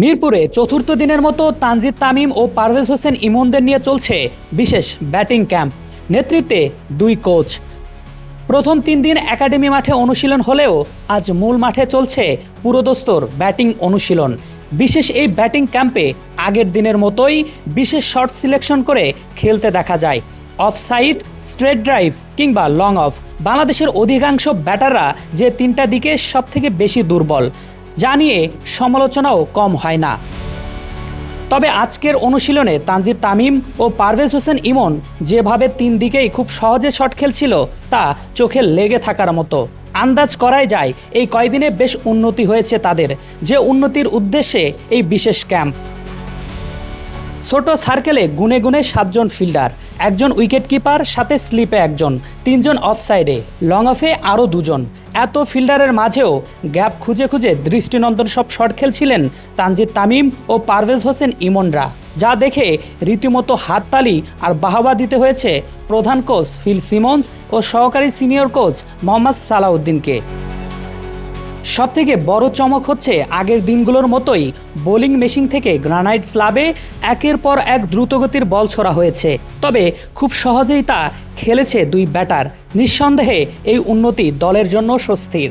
মিরপুরে চতুর্থ দিনের মতো তানজিদ তামিম ও পারভেজ হোসেন ইমনদের নিয়ে চলছে বিশেষ ব্যাটিং ক্যাম্প। নেতৃত্বে দুই কোচ। প্রথম তিন দিন একাডেমি মাঠে অনুশীলন হলেও আজ মূল মাঠে চলছে পুরোদস্তর ব্যাটিং অনুশীলন। বিশেষ এই ব্যাটিং ক্যাম্পে আগের দিনের মতোই বিশেষ শর্ট সিলেকশন করে খেলতে দেখা যায়। অফ সাইড স্ট্রেট ড্রাইভ কিংবা লং অফ। বাংলাদেশের অধিকাংশ ব্যাটাররা যে তিনটা দিকে সবথেকে বেশি দুর্বল। যা নিয়ে সমালোচনাও কম হয় না। তবে আজকের অনুশীলনে তানজিদ তামিম ও পারভেজ হোসেন ইমন যেভাবে তিন দিকেই খুব সহজে শট খেলছিল, তা চোখে লেগে থাকার মতো। আন্দাজ করাই যায়, এই কয়দিনে বেশ উন্নতি হয়েছে তাদের, যে উন্নতির উদ্দেশ্যে এই বিশেষ ক্যাম্প। ছোট সার্কেলে গুনে গুনে সাতজন ফিল্ডার, একজন উইকেট কিপার সাথে স্লিপে একজন, তিনজন অফসাইডে, লং অফে আরও দুজন। এত ফিল্ডারের মাঝেও গ্যাপ খুঁজে খুঁজে দৃষ্টিনন্দন সব শট খেলছিলেন তানজিদ তামিম ও পারভেজ হোসেন ইমনরা, যা দেখে রীতিমতো হাততালি আর বাহাবা দিতে হয়েছে প্রধান কোচ ফিল সিমন্স ও সহকারী সিনিয়র কোচ মোহাম্মদ সালাউদ্দিনকে। সব থেকে বড় চমক হচ্ছে আগের দিনগুলোর মতোই বোলিং মেশিন থেকে গ্রানাইট স্লাবে একের পর এক দ্রুতগতির বল ছোড়া হয়েছে। তবে খুব সহজেই তা খেলেছে দুই ব্যাটার। নিঃসন্দেহে এই উন্নতি দলের জন্য স্বস্তির।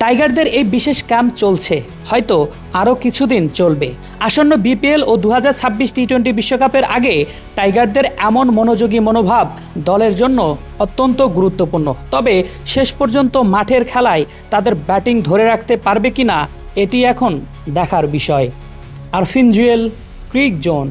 টাইগারদের এই বিশেষ ক্যাম্প চলছে। হয়তো আরও কিছুদিন চলবে। আসন্ন বিপিএল ও দু হাজার ছাব্বিশ টি টোয়েন্টি বিশ্বকাপের আগে টাইগারদের এমন মনোযোগী মনোভাব দলের জন্য অত্যন্ত গুরুত্বপূর্ণ। তবে শেষ পর্যন্ত মাঠের খেলায় তাদের ব্যাটিং ধরে রাখতে পারবে কিনা, এটি এখন দেখার বিষয়। Arfin Jewel, cric zone.